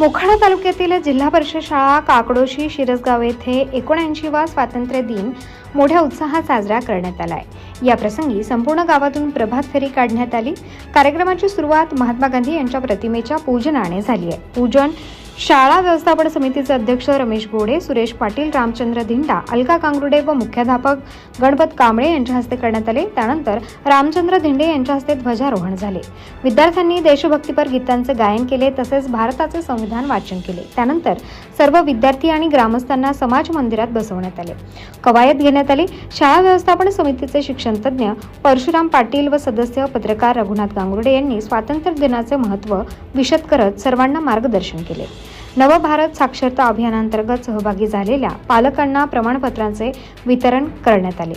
मोखाडा तालुक्यातील जिल्हा परिषद शाळा काकडोशी शिरसगाव येथे एकोणऐंशीवा स्वातंत्र्य दिन मोठ्या उत्साहात साजरा करण्यात आला आहे या प्रसंगी संपूर्ण गावातून प्रभात फेरी काढण्यात आली. कार्यक्रमाची सुरुवात महात्मा गांधी यांच्या प्रतिमेच्या पूजनाने झाली आहे. पूजन शाळा व्यवस्थापन समितीचे अध्यक्ष रमेश गोडे सुरेश पाटील रामचंद्र धिंडा अलका कांगरुडे व मुख्याध्यापक गणपत कांबळे यांच्या हस्ते करण्यात आले. त्यानंतर रामचंद्र धिंडे यांच्या हस्ते ध्वजारोहण झाले. विद्यार्थ्यांनी देशभक्तीपर गीतांचे गायन केले तसेच भारताचे संविधान वाचन केले. त्यानंतर सर्व विद्यार्थी आणि ग्रामस्थांना समाज मंदिरात बसवण्यात आले. कवायत घेण्यात आली. शाळा व्यवस्थापन समितीचे शिक्षणतज्ज्ञ परशुराम पाटील व सदस्य पत्रकार रघुनाथ गांगुर्डे यांनी स्वातंत्र्य दिनाचे महत्त्व विशद करत सर्वांना मार्गदर्शन केले. नवभारत साक्षरता अभियानांतर्गत सहभागी झालेल्या पालकांना प्रमाणपत्रांचे वितरण करण्यात आले.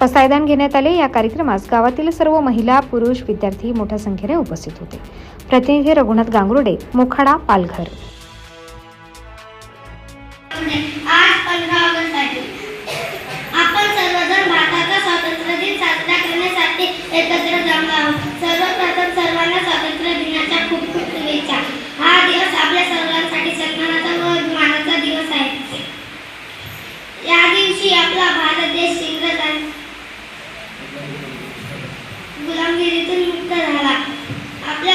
पसायदान घेण्यात आले. या कार्यक्रमास गावातील सर्व महिला पुरुष विद्यार्थी मोठ्या संख्येने उपस्थित होते. प्रतिनिधी रघुनाथ गांगुर्डे मोखाडा पालघर. गुलामगिरीतून मुक्त झाला आपल्या